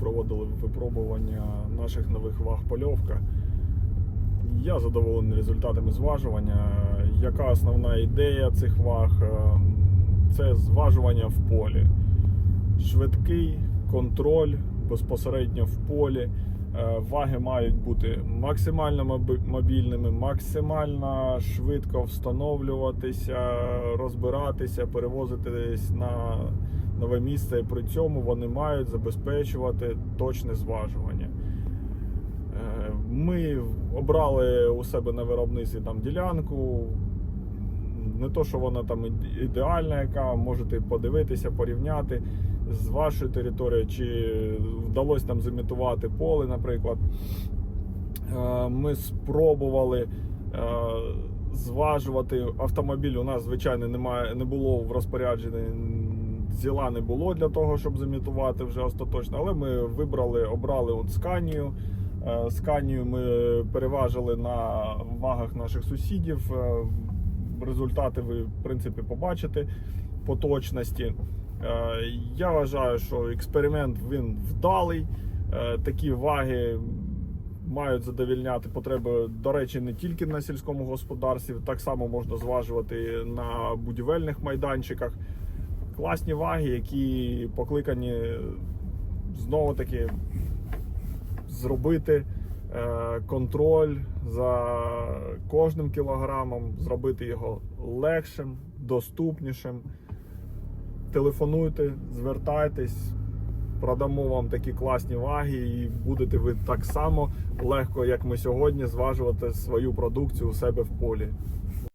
проводили випробування наших нових ваг польовка. Я задоволений результатами зважування. Яка основна ідея цих ваг? Е, Це зважування в полі. Швидкий контроль безпосередньо в полі. Е, Ваги мають бути максимально мобільними, максимально швидко встановлюватися, розбиратися, перевозитись на нове місце. І при цьому вони мають забезпечувати точне зважування. Е, Ми обрали у себе на виробництві там ділянку. Не то, що вона там ідеальна, яка можете подивитися, порівняти з вашою територією, чи вдалося там зімітувати поле, наприклад. Е, Ми спробували е, зважувати автомобіль. У нас, звичайно, немає, не було в розпорядженні зіла не було для того, щоб замітувати вже остаточно, але ми вибрали, обрали от сканію. Е, Сканію ми переважили на вагах наших сусідів. Е, Результати ви, в принципі, побачите по точності. Е, Я вважаю, що експеримент він вдалий. Е, Такі ваги мають задовільняти потреби, до речі, не тільки на сільському господарстві, так само можна зважувати на будівельних майданчиках. Класні ваги, які покликані знову таки зробити е, контроль за кожним кілограмом, зробити його легшим, доступнішим. Телефонуйте, звертайтесь, продамо вам такі класні ваги, і будете ви так само легко, як ми сьогодні, зважувати свою продукцію у себе в полі.